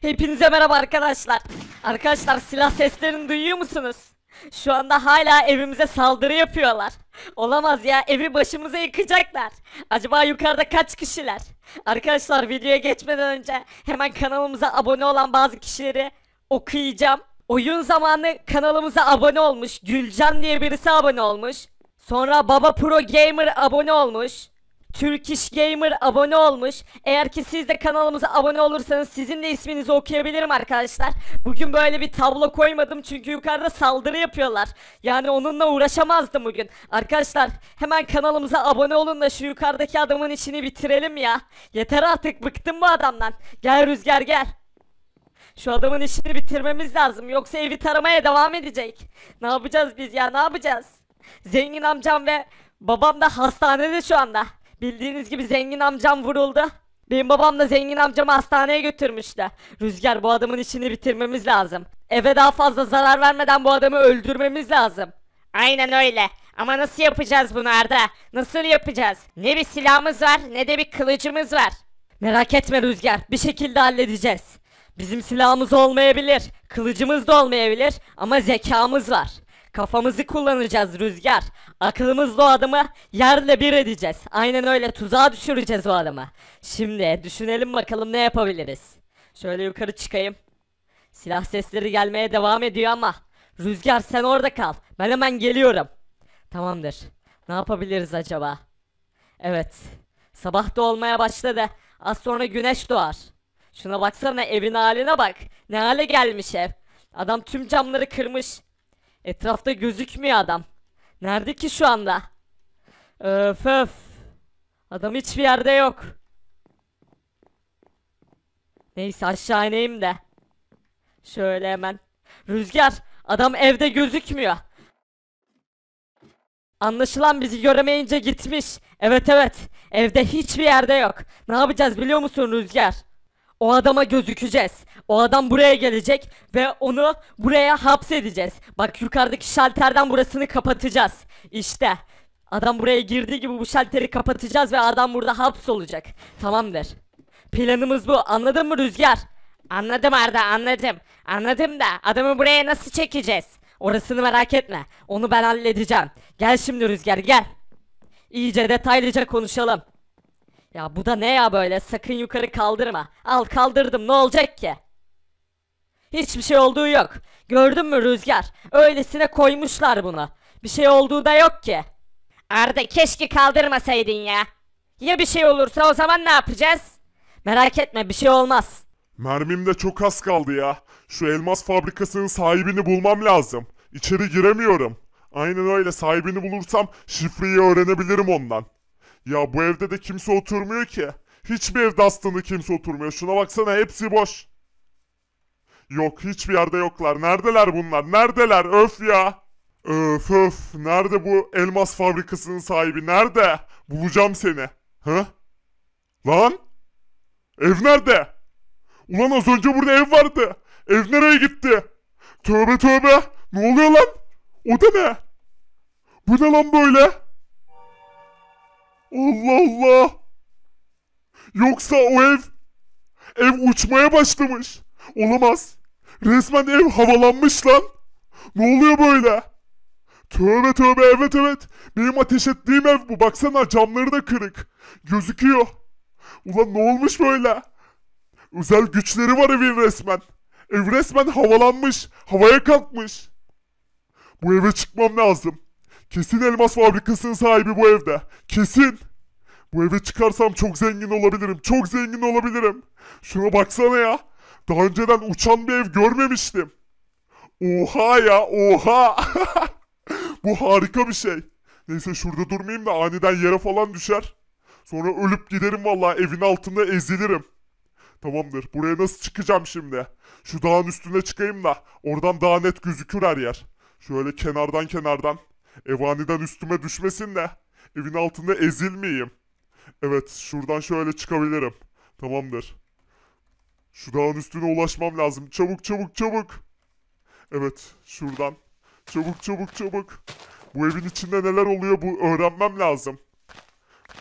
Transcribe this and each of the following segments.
Hepinize merhaba arkadaşlar. Arkadaşlar silah seslerini duyuyor musunuz? Şu anda hala evimize saldırı yapıyorlar. Olamaz ya evi başımıza yıkacaklar. Acaba yukarıda kaç kişiler? Arkadaşlar videoya geçmeden önce hemen kanalımıza abone olan bazı kişileri okuyacağım. Oyun zamanı kanalımıza abone olmuş. Gülcan diye birisi abone olmuş. Sonra Baba Pro Gamer abone olmuş. Turkish Gamer abone olmuş. Eğer ki siz de kanalımıza abone olursanız sizin de isminizi okuyabilirim arkadaşlar. Bugün böyle bir tablo koymadım çünkü yukarıda saldırı yapıyorlar. Yani onunla uğraşamazdım bugün. Arkadaşlar hemen kanalımıza abone olun da şu yukarıdaki adamın işini bitirelim ya. Yeter artık bıktım bu adamdan. Gel Rüzgar gel. Şu adamın işini bitirmemiz lazım yoksa evi taramaya devam edecek. Ne yapacağız biz ya ne yapacağız? Zengin amcam ve babam da hastanede şu anda. Bildiğiniz gibi zengin amcam vuruldu. Benim babam da zengin amcamı hastaneye götürmüştü. Rüzgar bu adamın işini bitirmemiz lazım. Eve daha fazla zarar vermeden bu adamı öldürmemiz lazım. Aynen öyle. Ama nasıl yapacağız bunu Arda? Nasıl yapacağız? Ne bir silahımız var ne de bir kılıcımız var. Merak etme Rüzgar, bir şekilde halledeceğiz. Bizim silahımız olmayabilir, kılıcımız da olmayabilir ama zekamız var. Kafamızı kullanacağız Rüzgar. Aklımızla o adamı yerle bir edeceğiz. Aynen öyle tuzağa düşüreceğiz o adamı. Şimdi düşünelim bakalım ne yapabiliriz. Şöyle yukarı çıkayım. Silah sesleri gelmeye devam ediyor ama Rüzgar sen orada kal. Ben hemen geliyorum. Tamamdır. Ne yapabiliriz acaba? Evet. Sabah da olmaya başladı. Az sonra güneş doğar. Şuna baksana evin haline bak. Ne hale gelmiş ev. Adam tüm camları kırmış. Etrafta gözükmüyor adam. Nerede ki şu anda? Öf öf. Adam hiçbir yerde yok. Neyse aşağı ineyim de. Şöyle hemen. Rüzgar, adam evde gözükmüyor. Anlaşılan bizi göremeyince gitmiş. Evet evet. Evde hiçbir yerde yok. Ne yapacağız biliyor musun Rüzgar? O adama gözükeceğiz. O adam buraya gelecek ve onu buraya hapsedeceğiz. Bak yukarıdaki şalterden burasını kapatacağız. İşte. Adam buraya girdiği gibi bu şalteri kapatacağız ve adam burada hapsolacak. Tamamdır. Planımız bu. Anladın mı Rüzgar? Anladım Arda anladım. Anladım da adamı buraya nasıl çekeceğiz? Orasını merak etme. Onu ben halledeceğim. Gel şimdi Rüzgar gel. İyice detaylıca konuşalım. Ya bu da ne ya böyle? Sakın yukarı kaldırma. Al kaldırdım ne olacak ki? Hiçbir şey olduğu yok. Gördün mü Rüzgar? Öylesine koymuşlar bunu. Bir şey olduğu da yok ki. Arda keşke kaldırmasaydın ya. Ya bir şey olursa o zaman ne yapacağız? Merak etme bir şey olmaz. Mermim de çok az kaldı ya. Şu elmas fabrikasının sahibini bulmam lazım. İçeri giremiyorum. Aynen öyle sahibini bulursam şifreyi öğrenebilirim ondan. Ya bu evde de kimse oturmuyor ki. Hiçbir evde aslında kimse oturmuyor. Şuna baksana hepsi boş. Yok hiçbir yerde yoklar. Neredeler bunlar? Neredeler? Öf ya. Öf öf. Nerede bu elmas fabrikasının sahibi? Nerede? Bulacağım seni. Hı? Lan? Ev nerede? Ulan az önce burada ev vardı. Ev nereye gitti? Tövbe tövbe. Ne oluyor lan? O da ne? Bu ne lan böyle? Allah Allah. Yoksa o ev ev uçmaya başlamış. Olamaz. Resmen ev havalanmış lan. Ne oluyor böyle? Tövbe tövbe evet evet. Benim ateş ettiğim ev bu. Baksana camları da kırık. Gözüküyor. Ulan ne olmuş böyle? Özel güçleri var evin resmen. Ev resmen havalanmış. Havaya kalkmış. Bu eve çıkmam lazım. Kesin elmas fabrikasının sahibi bu evde. Kesin. Bu eve çıkarsam çok zengin olabilirim. Çok zengin olabilirim. Şuna baksana ya. Daha önceden uçan bir ev görmemiştim. Oha ya oha. Bu harika bir şey. Neyse şurada durmayayım da aniden yere falan düşer. Sonra ölüp giderim vallahi evin altında ezilirim. Tamamdır. Buraya nasıl çıkacağım şimdi? Şu dağın üstüne çıkayım da oradan daha net gözükür her yer. Şöyle kenardan kenardan. Ev aniden üstüme düşmesin de evin altında ezilmeyeyim. Evet şuradan şöyle çıkabilirim. Tamamdır. Şu dağın üstüne ulaşmam lazım. Çabuk çabuk çabuk. Evet şuradan. Çabuk çabuk çabuk. Bu evin içinde neler oluyor bu öğrenmem lazım.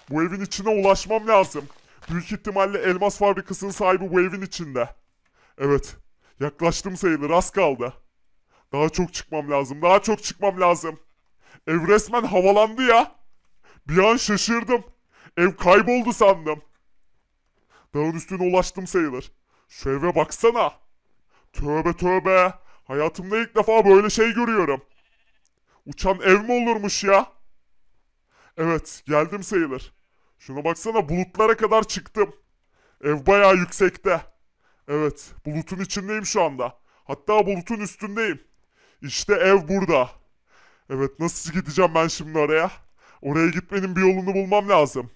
Bu evin içine ulaşmam lazım. Büyük ihtimalle elmas fabrikasının sahibi bu evin içinde. Evet. Yaklaştım sayılır az kaldı. Daha çok çıkmam lazım. Daha çok çıkmam lazım. Ev resmen havalandı ya. Bir an şaşırdım. Ev kayboldu sandım. Dağın üstüne ulaştım sayılır. Şu eve baksana. Tövbe tövbe. Hayatımda ilk defa böyle şey görüyorum. Uçan ev mi olurmuş ya? Evet, geldim sayılır. Şuna baksana bulutlara kadar çıktım. Ev bayağı yüksekte. Evet, bulutun içindeyim şu anda. Hatta bulutun üstündeyim. İşte ev burada. Evet, nasıl gideceğim ben şimdi oraya? Oraya gitmenin bir yolunu bulmam lazım.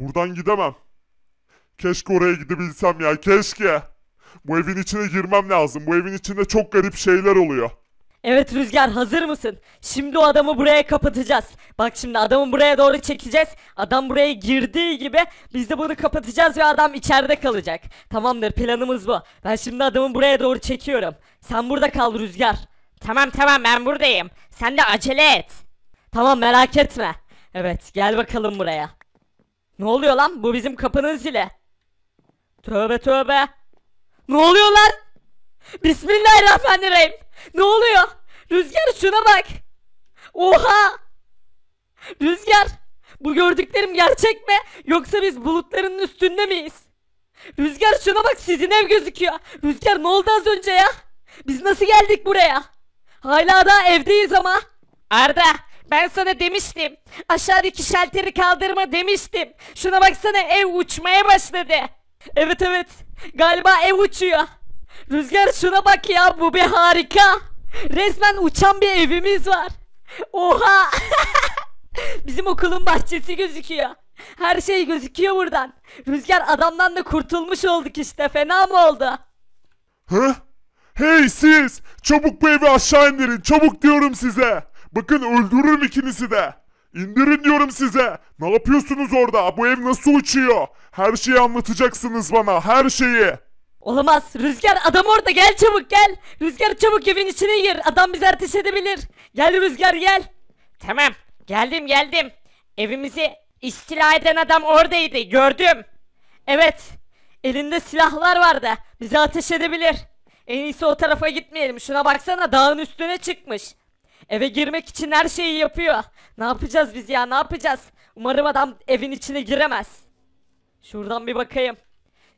Buradan gidemem. Keşke oraya gidebilsem ya, keşke. Bu evin içine girmem lazım. Bu evin içinde çok garip şeyler oluyor. Evet Rüzgar hazır mısın? Şimdi o adamı buraya kapatacağız. Bak şimdi adamı buraya doğru çekeceğiz. Adam buraya girdiği gibi biz de bunu kapatacağız ve adam içeride kalacak. Tamamdır planımız bu. Ben şimdi adamı buraya doğru çekiyorum. Sen burada kal Rüzgar. Tamam tamam ben buradayım. Sen de acele et. Tamam merak etme. Evet gel bakalım buraya. Ne oluyor lan? Bu bizim kapının zili. Tövbe tövbe. Ne oluyor lan? Bismillahirrahmanirrahim. Ne oluyor? Rüzgar şuna bak. Oha. Rüzgar. Bu gördüklerim gerçek mi? Yoksa biz bulutların üstünde miyiz? Rüzgar şuna bak sizin ev gözüküyor. Rüzgar ne oldu az önce ya? Biz nasıl geldik buraya? Hala da evdeyiz ama. Arda ben sana demiştim. Aşağıdaki şalteri kaldırma demiştim. Şuna baksana ev uçmaya başladı. Evet evet. Galiba ev uçuyor. Rüzgar şuna bak ya bu bir harika. Resmen uçan bir evimiz var. Oha. Bizim okulun bahçesi gözüküyor. Her şey gözüküyor buradan. Rüzgar adamdan da kurtulmuş olduk işte. Fena mı oldu? Hı? Hey siz! Çabuk bu evi aşağı indirin. Çabuk diyorum size. Bakın öldürürüm ikinizi de. İndirin diyorum size. Ne yapıyorsunuz orada? Bu ev nasıl uçuyor? Her şeyi anlatacaksınız bana. Her şeyi. Olamaz. Rüzgar adam orada. Gel çabuk gel. Rüzgar çabuk evin içine gir. Adam bizi ateş edebilir. Gel Rüzgar gel. Tamam geldim geldim. Evimizi istila eden adam oradaydı gördüm. Evet. Elinde silahlar vardı. Bizi ateş edebilir. En iyisi o tarafa gitmeyelim. Şuna baksana dağın üstüne çıkmış. Eve girmek için her şeyi yapıyor. Ne yapacağız biz ya ne yapacağız? Umarım adam evin içine giremez. Şuradan bir bakayım.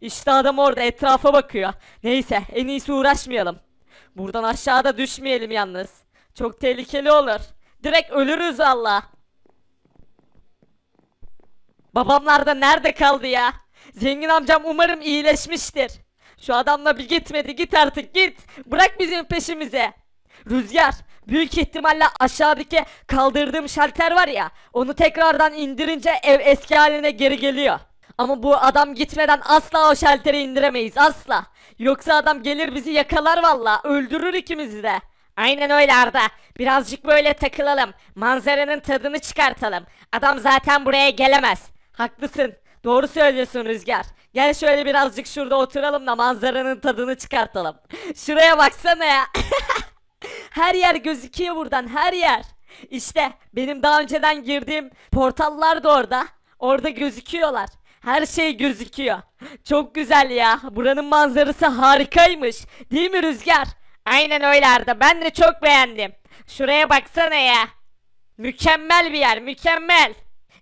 İşte adam orada etrafa bakıyor. Neyse en iyisi uğraşmayalım. Buradan aşağıda düşmeyelim yalnız. Çok tehlikeli olur. Direkt ölürüz valla. Babamlar da nerede kaldı ya? Zengin amcam umarım iyileşmiştir. Şu adamla bir gitmedi git artık git. Bırak bizim peşimize. Rüzgar büyük ihtimalle aşağıdaki kaldırdığım şalter var ya onu tekrardan indirince ev eski haline geri geliyor. Ama bu adam gitmeden asla o şalteri indiremeyiz asla. Yoksa adam gelir bizi yakalar valla öldürür ikimizi de. Aynen öyle Arda. Birazcık böyle takılalım. Manzaranın tadını çıkartalım. Adam zaten buraya gelemez. Haklısın. Doğru söylüyorsun Rüzgar. Gel şöyle birazcık şurada oturalım da manzaranın tadını çıkartalım. Şuraya baksana ya. her yer gözüküyor buradan her yer. İşte benim daha önceden girdiğim portallar da orada. Orada gözüküyorlar. Her şey gözüküyor. Çok güzel ya. Buranın manzarası harikaymış. Değil mi Rüzgar? Aynen öyle Arda. Ben de çok beğendim. Şuraya baksana ya. Mükemmel bir yer, mükemmel.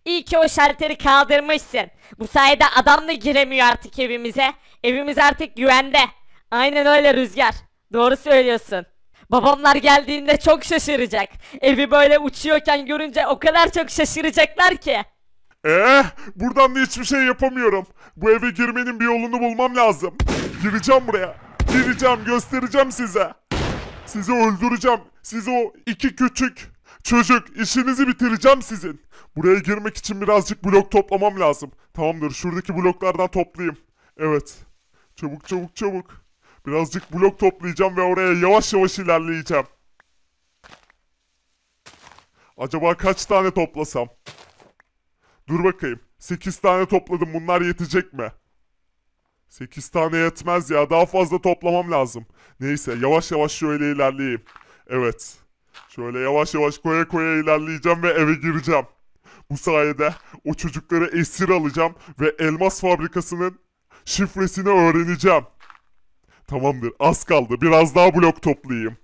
İyi ki o şalteri kaldırmışsın. Bu sayede adam da giremiyor artık evimize. Evimiz artık güvende. Aynen öyle Rüzgar. Doğru söylüyorsun. Babamlar geldiğinde çok şaşıracak. Evi böyle uçuyorken görünce o kadar çok şaşıracaklar ki. Eh, buradan da hiçbir şey yapamıyorum. Bu eve girmenin bir yolunu bulmam lazım. Gireceğim buraya. Gireceğim, göstereceğim size. Sizi öldüreceğim. Sizi o iki küçük çocuk işinizi bitireceğim sizin. Buraya girmek için birazcık blok toplamam lazım. Tamamdır, şuradaki bloklardan toplayayım. Evet. Çabuk çabuk çabuk. Birazcık blok toplayacağım ve oraya yavaş yavaş ilerleyeceğim. Acaba kaç tane toplasam? Dur bakayım. 8 tane topladım. Bunlar yetecek mi? 8 tane yetmez ya. Daha fazla toplamam lazım. Neyse yavaş yavaş şöyle ilerleyeyim. Evet. Şöyle yavaş yavaş koya koya ilerleyeceğim ve eve gireceğim. Bu sayede o çocukları esir alacağım ve elmas fabrikasının şifresini öğreneceğim. Tamamdır az kaldı biraz daha blok toplayayım.